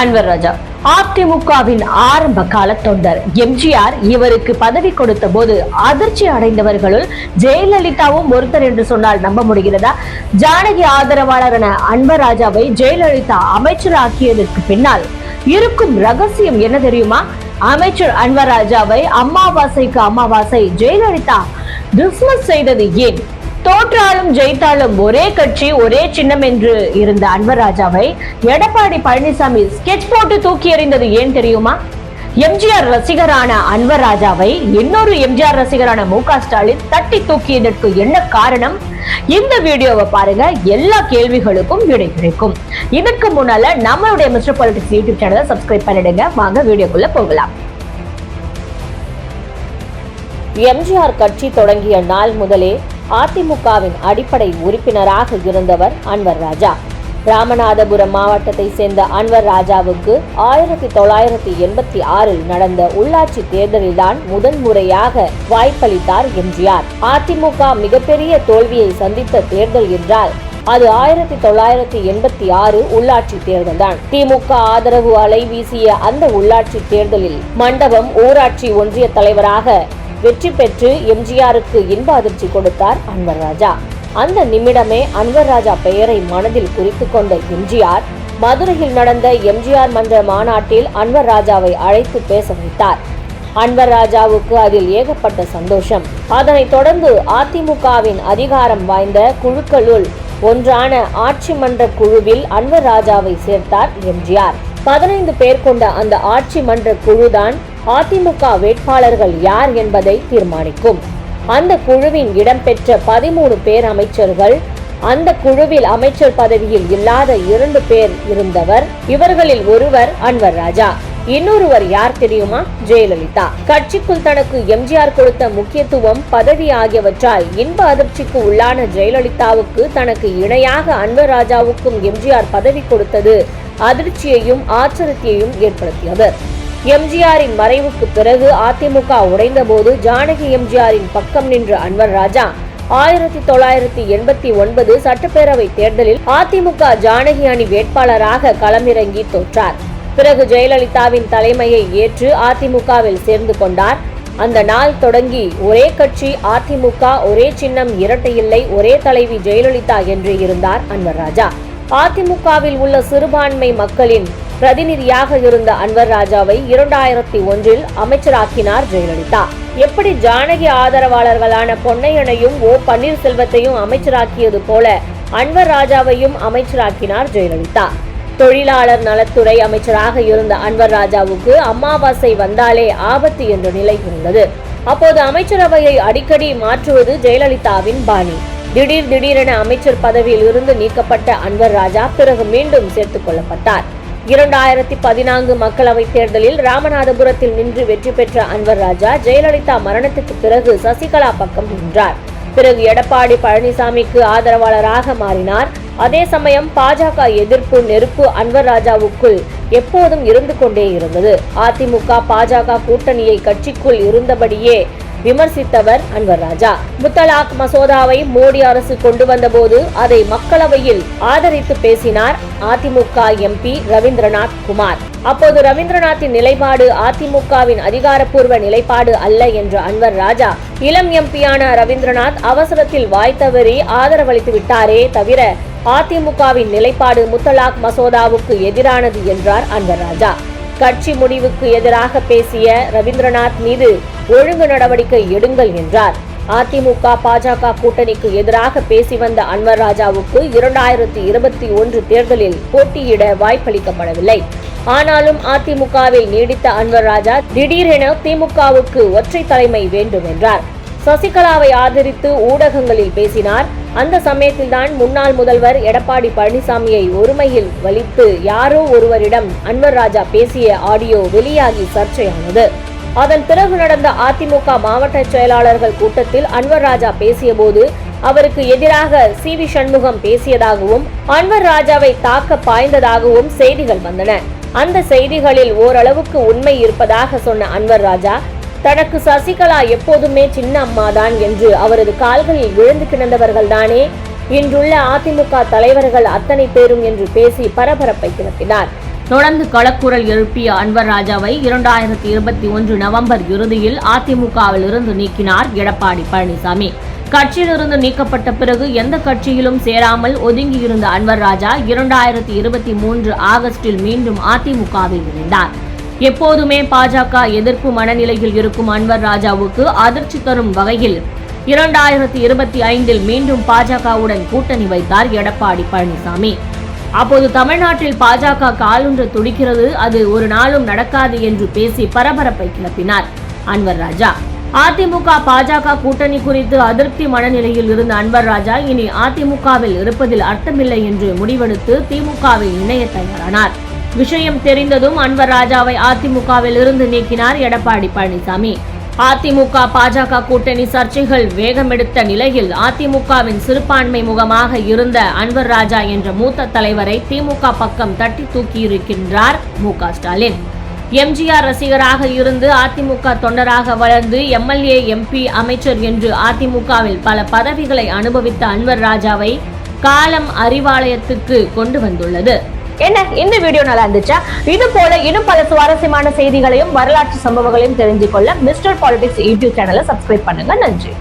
அன்வர் ராஜா. அதிமுகவின் ஆரம்ப கால தொண்டர் எம்ஜிஆர் இவருக்கு பதவி கொடுத்த போது அதிர்ச்சி அடைந்தவர்களுள் ஜெயலலிதாவும் ஒருத்தர் என்று சொன்னால் நம்ப முடிகிறதா? ஜானகி ஆதரவாளரான அன்வர் ராஜாவை ஜெயலலிதா அமைச்சராக்கியதற்கு பின்னால் இருக்கும் ரகசியம் என்ன தெரியுமா? அமைச்சர் அன்வர் ராஜாவை அமாவாசைக்கு அமாவாசை ஜெயலலிதா டிஸ்மிஸ் செய்தது ஏன்? தோற்றாலும் ஜெயித்தாலும் ஒரே கட்சி ஒரே சின்னம் என்று இருந்த அன்வர் ராஜாவை எடப்பாடி பழனிசாமி ஸ்கெட்ச் போட்டு தூக்கி எறிந்தது ஏன் தெரியுமா? எம்ஜிஆர் ரசிகரான அன்வர் ராஜாவை இன்னொரு எம்ஜிஆர் ரசிகரான மு க ஸ்டாலின் தட்டி தூக்கியதற்கு என்ன காரணம்? இந்த வீடியோவை பாருங்க. எல்லா கேள்விகளுக்கும் விடை கிடைக்கும். இதுக்கு முன்னால நம்மளுடைய மிஸ்டர் பாலிடிக்ஸ் யூடியூப் சேனலை சப்ஸ்கிரைப் பண்ணிடுங்க. வாங்க வீடியோக்குள்ள போகலாம். எம்ஜிஆர் கட்சி தொடங்கிய நாள் முதலே அதிமுகவின் அடிப்படை உறுப்பினராக இருந்தவர் அன்வர் ராஜா. ராமநாதபுரம் மாவட்டத்தை சேர்ந்த அன்வர் ராஜாவுக்கு ஆயிரத்தி தொள்ளாயிரத்தி எண்பத்தி ஆறில் நடந்த உள்ளாட்சி தேர்தலில்தான் முதன் முறையாக வாய்ப்பளித்தார் எம்ஜிஆர். அதிமுக மிகப்பெரிய தோல்வியை சந்தித்த தேர்தல் என்றால் அது ஆயிரத்தி தொள்ளாயிரத்தி எண்பத்தி ஆறு உள்ளாட்சி தேர்தல்தான். திமுக ஆதரவு அலை வீசிய அந்த உள்ளாட்சி தேர்தலில் மண்டபம் ஊராட்சி ஒன்றிய தலைவராக வெற்றி பெற்று எம்ஜிஆருக்கு இன்ப அதிர்ச்சி கொடுத்தார் அன்வர் ராஜா. அந்த நிமிடமே அன்வர் ராஜா பெயரை மனதில் குறித்து கொண்ட எம்ஜிஆர் மதுரையில் நடந்த எம்ஜிஆர் மன்ற மாநாட்டில் அன்வர் ராஜாவை அழைத்து பேச வைத்தார். அன்வர் ராஜாவுக்கு அதில் ஏகப்பட்ட சந்தோஷம். அதனைத் தொடர்ந்து அதிமுகவின் அதிகாரம் வாய்ந்த குழுக்களுள் ஒன்றான ஆட்சி மன்ற குழுவில் அன்வர் ராஜாவை சேர்த்தார் எம்ஜிஆர். பதினைந்து பேர் கொண்ட அந்த ஆட்சி மன்ற குழுதான் அதிமுக வேட்பாளர்கள் யார் என்பதை தீர்மானிக்கும். அந்த குழுவின் இடம்பெற்ற பதிமூணு பேர் அமைச்சர்கள் அந்த குழுவில் அமைச்சர் பதவியில் இல்லாத இரண்டு பேர் இருந்தவர். இவர்களில் ஒருவர் அன்வர் ராஜா இன்னொருவர் யார் தெரியுமா? ஜெயலலிதா. கட்சிக்குள் தனக்கு எம்ஜிஆர் கொடுத்த முக்கியத்துவம் பதவி ஆகியவற்றால் இன்ப அதிர்ச்சிக்கு உள்ளான ஜெயலலிதாவுக்கு தனக்கு இணையாக அன்வர் ராஜாவுக்கும் எம்ஜிஆர் பதவி கொடுத்தது அதிர்ச்சியையும் ஆச்சரியத்தையும் ஏற்படுத்தியது எம்ஜிஆரின் மறைவுக்கு பிறகு அதிமுக உடைந்தபோது ஜானகி எம்ஜிஆரின் பக்கம் நின்ற அன்வர் ராஜா ஆயிரத்தி தொள்ளாயிரத்தி எண்பத்தி ஒன்பது சட்டப்பேரவை தேர்தலில் அதிமுக ஜானகி அணி வேட்பாளராக களமிறங்கி தோற்றார். பிறகு ஜெயலலிதாவின் தலைமையை ஏற்று அதிமுகவில் சேர்ந்து கொண்டார். அந்த நாள் தொடங்கி ஒரே கட்சி அதிமுக ஒரே சின்னம் இரட்டையில்லை ஒரே தலைவி ஜெயலலிதா என்று இருந்தார் அன்வர் ராஜா. அதிமுகவில் உள்ள சிறுபான்மை மக்களின் பிரதிநிதியாக இருந்த அன்வர் ராஜாவை இரண்டாயிரத்தி ஒன்றில் அமைச்சராக்கினார் ஜெயலலிதா. எப்படி ஜானகி ஆதரவாளர்களான பொன்னையனையும் ஓ பன்னீர்செல்வத்தையும் அமைச்சராக்கியது போல அன்வர் ராஜாவையும் அமைச்சராக்கினார் ஜெயலலிதா. தொழிலாளர் நலத்துறை அமைச்சராக இருந்த அன்வர் ராஜாவுக்கு அமாவாசை வந்தாலே ஆபத்து என்ற நிலை இருந்தது. அப்போது அமைச்சரவையை அடிக்கடி மாற்றுவது ஜெயலலிதாவின் பாணி. திடீர் திடீரென அமைச்சர் பதவியில் இருந்து நீக்கப்பட்ட அன்வர் ராஜா பிறகு மீண்டும் சேர்த்துக் கொள்ளப்பட்டார். இரண்டாயிரத்தி பதினான்கு மக்களவைத் தேர்தலில் ராமநாதபுரத்தில் நின்று வெற்றி பெற்ற அன்வர் ராஜா ஜெயலலிதா மரணத்துக்கு பிறகு சசிகலா பக்கம் நின்றார். பிறகு எடப்பாடி பழனிசாமிக்கு ஆதரவாளராக மாறினார். அதே சமயம் பாஜக எதிர்ப்பு நெருப்பு அன்வர் ராஜாவுக்குள் எப்போதும் இருந்து கொண்டே இருந்தது. அதிமுக பாஜக கூட்டணியை கட்சிக்குள் இருந்தபடியே விமர்சித்தவர் அன்வர் ராஜா. முத்தலாக் மசோதாவை மோடி அரசு கொண்டு வந்தபோது அதை மக்களவையில் ஆதரித்து பேசினார் அதிமுக எம்பி ரவீந்திரநாத் குமார். அப்போது ரவீந்திரநாத்தின் நிலைப்பாடு அதிமுகவின் அதிகாரப்பூர்வ நிலைப்பாடு அல்ல என்ற அன்வர் ராஜா இளம் எம்பியான ரவீந்திரநாத் அவசரத்தில் வாய் ஆதரவளித்து விட்டாரே தவிர அதிமுகவின் நிலைப்பாடு முத்தலாக் மசோதாவுக்கு எதிரானது என்றார் அன்வர் ராஜா. கட்சி முடிவுக்கு எதிராக பேசிய ரவீந்திரநாத் மீது ஒழுங்கு நடவடிக்கை எடுங்கள் என்றார். அதிமுக பாஜக கூட்டணிக்கு எதிராக பேசி வந்த அன்வர் ராஜாவுக்கு இரண்டாயிரத்தி இருபத்தி ஒன்று தேர்தலில் போட்டியிட வாய்ப்பளிக்கப்படவில்லை. ஆனாலும் அதிமுகவில் நீடித்த அன்வர் ராஜா திடீரென திமுகவுக்கு ஒற்றை தலைமை வேண்டும் என்றார். சசிகலாவை ஆதரித்து ஊடகங்களில் பேசினார். அந்த சமயத்தில்தான் முன்னாள் முதல்வர் எடப்பாடி பழனிசாமியை ஒருமையில் வலித்து யாரோ ஒருவரிடம் அன்வர் ராஜா பேசிய ஆடியோ வெளியாகி சர்ச்சையானது. அதன் பிறகு நடந்த அதிமுக மாவட்ட செயலாளர்கள் கூட்டத்தில் அன்வர் ராஜா பேசியபோது அவருக்கு எதிராக சி வி சண்முகம் பேசியதாகவும் அன்வர் ராஜாவை தாக்க பாய்ந்ததாகவும் செய்திகள் வந்தன. அந்த செய்திகளில் ஓரளவுக்கு உண்மை இருப்பதாக சொன்ன அன்வர் ராஜா தனக்கு சசிகலா எப்போதுமே சின்ன அம்மாதான் என்று அவரது கால்களில் விழுந்து கிடந்தவர்கள் தானே இன்றுள்ள அதிமுக தலைவர்கள் அத்தனை பேரும் என்று பேசி பரபரப்பை கிளப்பினார் தொடர்ந்து களக்குரல் எழுப்பிய அன்வர் ராஜாவை இரண்டாயிரத்தி இருபத்தி ஒன்று நவம்பர் இறுதியில் அதிமுகவில் இருந்து நீக்கினார் எடப்பாடி பழனிசாமி. கட்சியிலிருந்து நீக்கப்பட்ட பிறகு எந்த கட்சியிலும் சேராமல் ஒதுங்கியிருந்த அன்வர் ராஜா இரண்டாயிரத்தி இருபத்தி மூன்று ஆகஸ்டில் மீண்டும் அதிமுகவில் இணைந்தார். எப்போதுமே பாஜக எதிர்ப்பு மனநிலையில் இருக்கும் அன்வர் ராஜாவுக்கு அதிர்ச்சி தரும் வகையில் இரண்டாயிரத்தி இருபத்தி ஐந்தில் மீண்டும் பாஜகவுடன் கூட்டணி வைத்தார் எடப்பாடி பழனிசாமி. அப்போது தமிழ்நாட்டில் பாஜக காலொன்று துடிக்கிறது அது ஒரு நாளும் நடக்காது என்று பேசி பரபரப்பை கிளப்பினார் அன்வர் ராஜா. அதிமுக பாஜக கூட்டணி குறித்து அதிருப்தி மனநிலையில் இருந்த அன்வர் ராஜா இனி அதிமுகவில் இருப்பதில் அர்த்தமில்லை என்று முடிவெடுத்து திமுகவில் இணைய தயாரானார். விஷயம் தெரிந்ததும் அன்வர் ராஜாவை அதிமுகவில் இருந்து நீக்கினார் எடப்பாடி பழனிசாமி. அதிமுக பாஜக கூட்டணி சர்ச்சைகள் வேகமெடுத்த நிலையில் அதிமுகவின் சிறுபான்மை முகமாக இருந்த அன்வர் ராஜா என்ற மூத்த தலைவரை திமுக பக்கம் தட்டி தூக்கியிருக்கின்றார் மு க ஸ்டாலின். எம்ஜிஆர் ரசிகராக இருந்து அதிமுக தொண்டராக வளர்ந்து எம்எல்ஏ எம்பி அமைச்சர் என்று அதிமுகவில் பல பதவிகளை அனுபவித்த அன்வர் ராஜாவை காலம் அறிவாலயத்துக்கு கொண்டு வந்துள்ளது. என்ன? இந்த வீடியோ நல்லா இருந்துச்சா? இது போல இன்னும் பல சுவாரஸ்யமான செய்திகளையும் வரலாற்று சம்பவங்களையும் தெரிஞ்சுக்கொள்ள மிஸ்டர் பாலிடிக்ஸ் யூடியூப் சேனலை சப்ஸ்கிரைப் பண்ணுங்க. நன்றி.